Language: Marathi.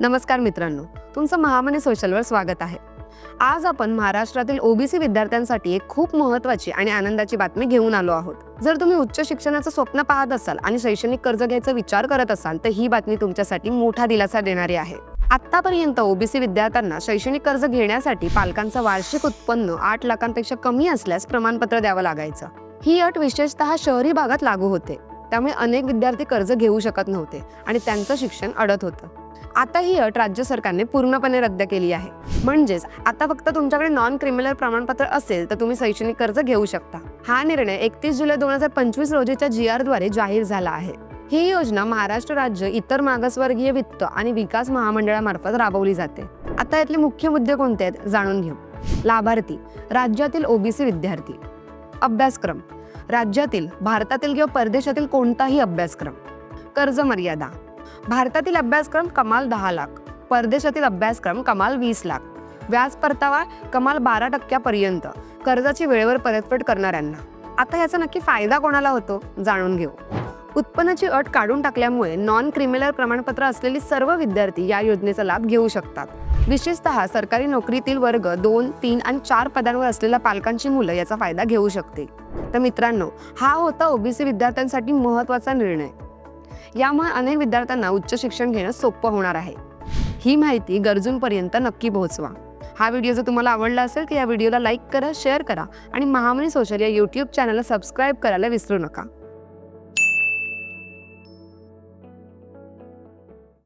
नमस्कार मित्रांनो तुमचं महामनी सोशलवर स्वागत आहे. आज आपण महाराष्ट्रातील ओबीसी विद्यार्थ्यांसाठी एक खूप महत्त्वाची आणि आनंदाची बातमी घेऊन आलो आहोत. जर तुम्ही उच्च शिक्षणाचं स्वप्न पाहत असाल आणि शैक्षणिक कर्ज घ्यायचा विचार करत असाल तर ही बातमी तुमच्यासाठी मोठा दिलासा देणारी आहे. आतापर्यंत ओबीसी विद्यार्थ्यांना शैक्षणिक कर्ज घेण्यासाठी पालकांचं वार्षिक उत्पन्न आठ लाखांपेक्षा कमी असल्यास प्रमाणपत्र द्यावं लागायचं. ही अट विशेषतः शहरी भागात लागू होते. त्यामुळे अनेक विद्यार्थी कर्ज घेऊ शकत नव्हते आणि त्यांचं शिक्षण अडत होतं. आता ही अट राज्य सरकारने पूर्णपणे रद्द केली आहे. म्हणजेच आता फक्त तुमच्याकडे नॉन क्रिमिनल प्रमाणपत्र असेल तर तुम्ही शैक्षणिक कर्ज घेऊ शकता. हा निर्णय एकतीस जुलै दोन हजार पंचवीस रोजीच्या जी आरद्वारे जाहीर झाला आहे. ही योजना महाराष्ट्र राज्य इतर मागासवर्गीय वित्त आणि विकास महामंडळामार्फत राबवली जाते. आता यातले मुख्य मुद्दे कोणते आहेत जाणून घेऊ. लाभार्थी राज्यातील ओबीसी विद्यार्थी. अभ्यासक्रम राज्यातील भारतातील किंवा परदेशातील कोणताही अभ्यासक्रम. कर्ज मर्यादा भारतातील अभ्यासक्रम कमाल दहा लाख परदेशातील अभ्यासक्रम कमाल वीस लाख. व्याज परतावा कमाल बारा टक्क्यापर्यंत कर्जाची वेळेवर परतफेड करणाऱ्यांना. आता याचा नक्की फायदा कोणाला होतो? जाणून घेऊ. उत्पन्नाची अट काढून टाकल्यामुळे नॉन क्रिमिनल प्रमाणपत्र असलेली सर्व विद्यार्थी या योजनेचा लाभ घेऊ शकतात. विशेषतः सरकारी नोकरीतील वर्ग दोन तीन आणि चार पदांवर असलेल्या पालकांची मुलं याचा फायदा घेऊ शकते तर मित्रांनो हा होता ओबीसी विद्यार्थ्यांसाठी महत्त्वाचा निर्णय. यामुळे अनेक विद्यार्थ्यांना उच्च शिक्षण घेणं सोपं होणार आहे. ही माहिती गरजूंपर्यंत नक्की पोहोचवा. हा व्हिडिओ जर तुम्हाला आवडला असेल तर या व्हिडिओला लाईक करा शेअर करा आणि महामनी सोशल या यूट्यूब चॅनलला सबस्क्राईब करायला विसरू नका.